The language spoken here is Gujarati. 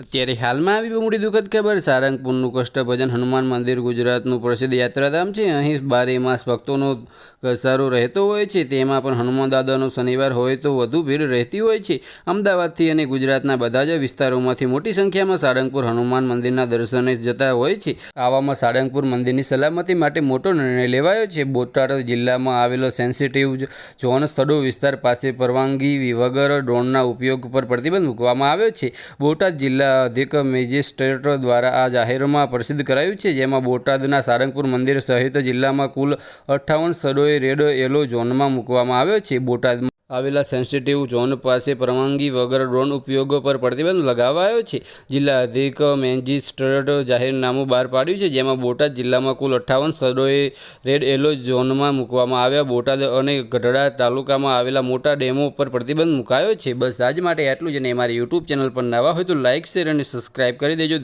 અત્યારે હાલમાં આવી મોટી દુઃખદ ખબર. સારંગપુરનું કષ્ટભજન હનુમાન મંદિર ગુજરાતનું પ્રસિદ્ધ યાત્રાધામ છે. અહીં બારે માસ ભક્તોનો ઘસારો રહેતો હોય છે. તેમાં પણ હનુમાન દાદાનો શનિવાર હોય તો વધુ ભીડ રહેતી હોય છે. અમદાવાદથી અને ગુજરાતના બધા જ વિસ્તારોમાંથી મોટી સંખ્યામાં સાળંગપુર હનુમાન મંદિરના દર્શને જતા હોય છે. આવામાં સાળંગપુર મંદિરની સલામતી માટે મોટો નિર્ણય લેવાયો છે. બોટાદ જિલ્લામાં આવેલો સેન્સિટિવ ઝોન સ્થળો વિસ્તાર પાસે પરવાનગી વગર ડ્રોનના ઉપયોગ પર પ્રતિબંધ મૂકવામાં આવ્યો છે. બોટાદ જિલ્લા અધિક મેજિસ્ટ્રેટ દ્વારા આ જાહેરમાં પ્રસિદ્ધ કરાયું છે, જેમાં બોટાદના સારંગપુર મંદિર સહિત જિલ્લામાં કુલ અઠ્ઠાવન સ્થળોએ રેડ યલો ઝોનમાં મૂકવામાં આવ્યો છે. બોટાદમાં આવેલા સેન્સિટિવ ઝોન પાસે પરવાનગી વગર ડ્રોન ઉપયોગ પર પ્રતિબંધ લગાવાયો છે. જિલ્લા અધિક મેજિસ્ટ્રેટ જાહેરનામું બહાર પાડ્યું છે, જેમાં બોટાદ જિલ્લામાં કુલ અઠ્ઠાવન સ્થળોએ રેડ યલો ઝોનમાં મૂકવામાં આવ્યા. બોટાદ અને ગઢડા તાલુકામાં આવેલા મોટા ડેમો પર પ્રતિબંધ મુકાયો છે. બસ આજ માટે આટલું જ અને અમારી યુટ્યુબ ચેનલ પર નવા હોય તો લાઇક શેર અને સબસ્ક્રાઇબ કરી દેજો.